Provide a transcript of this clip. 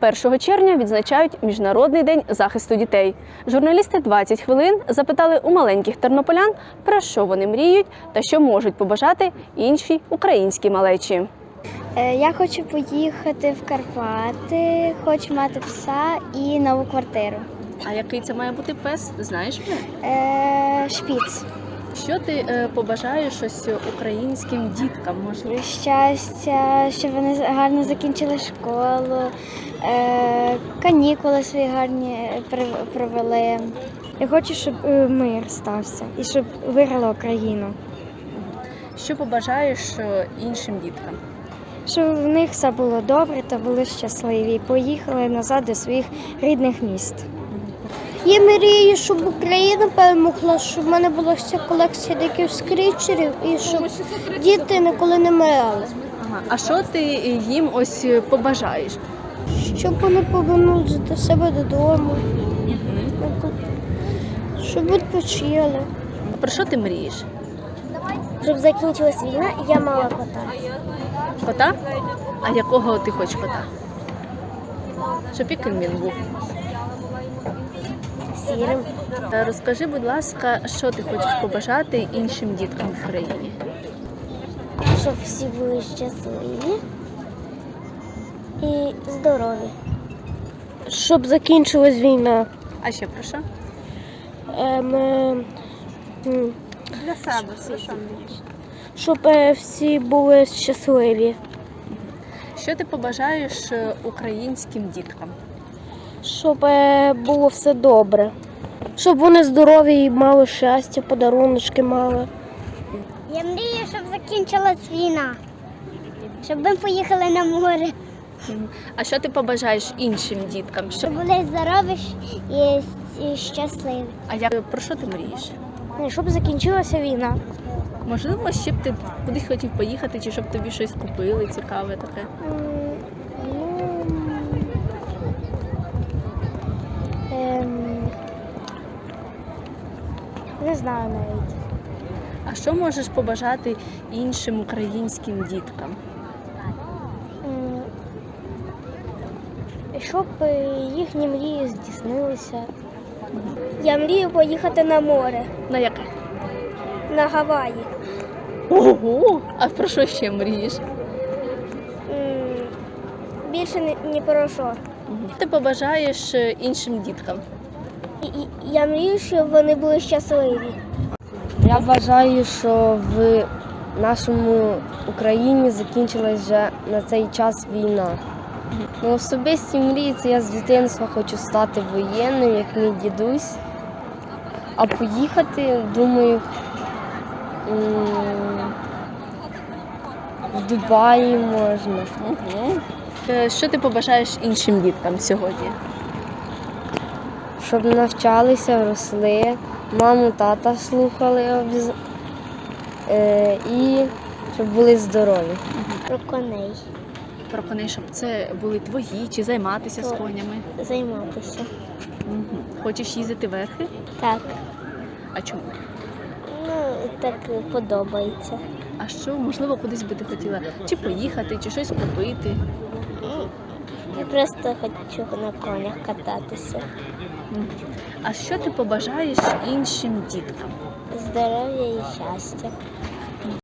1 червня відзначають Міжнародний день захисту дітей. Журналісти 20 хвилин запитали у маленьких тернополян, про що вони мріють та що можуть побажати іншій українській малечі. Е, Я хочу поїхати в Карпати, хочу мати пса і нову квартиру. А який це має бути пес? Знаєш? Е, Шпіц. Що ти е, побажаєш ось українським діткам? Можливо, Щастя, щоб вони гарно закінчили школу, е, канікули свої гарні при- провели. Я хочу, щоб е, мир стався і щоб виграла Україну. що побажаєш е, іншим діткам? Щоб в них все було добре та були щасливі поїхали назад до своїх рідних міст. Я мрію, щоб Україна перемогла, щоб в мене була вся колекція диких скрічерів і щоб діти ніколи не мирали. Ага. А що ти їм ось побажаєш? Щоб вони повернулися до себе додому, щоб відпочили. Про що ти мрієш? Щоб закінчилась війна, я мала кота. Кота? А якого ти хочеш кота? Щоб яким він був? Сірим. Е, Розкажи, будь ласка, що ти хочеш побажати іншим діткам в Україні? Щоб всі були щасливі і здорові. Щоб закінчилась війна. А ще про що? Ем, е, м, Для себе всі. щоб е, всі були щасливі. Що ти побажаєш е, українським діткам? Щоб е, було все добре. Щоб вони здорові і мали щастя, подаруночки мали. Я мрію, щоб закінчилась війна, щоб ми поїхали на море, А що ти побажаєш іншим діткам? Що... щоб були здорові і, щасливі. А як про що ти мрієш? Щоб закінчилася війна. Можливо, ще б ти кудись хотів поїхати, чи щоб тобі щось купили цікаве таке. Ем, не знаю навіть. А що можеш побажати іншим українським діткам? М, Щоб е, їхні мрії здійснилися. Я мрію поїхати на море, На яке? на Гаваї. Ого! А про що ще мрієш? М, Більше ні, ні про що. Ти побажаєш е, іншим діткам? Я мрію, щоб вони були щасливі. Я вважаю, що в нашому Україні закінчилась вже на цей час війна. Ну, особисті мрії це я з дитинства хочу стати воєнним, як мій дідусь. А поїхати, думаю, в Дубаї можна. Угу. Що ти побажаєш іншим діткам сьогодні? Щоб навчалися, росли, маму, тата слухали е, і щоб були здорові. Про коней Про коней, щоб це були твої чи займатися з конями? займатися. Угу. Хочеш їздити верхи? Так, А чому? ну так подобається. А що, можливо, кудись би ти хотіла чи поїхати, чи щось купити? Я просто хочу на конях кататися. А що ти побажаєш іншим діткам? Здоров'я і щастя.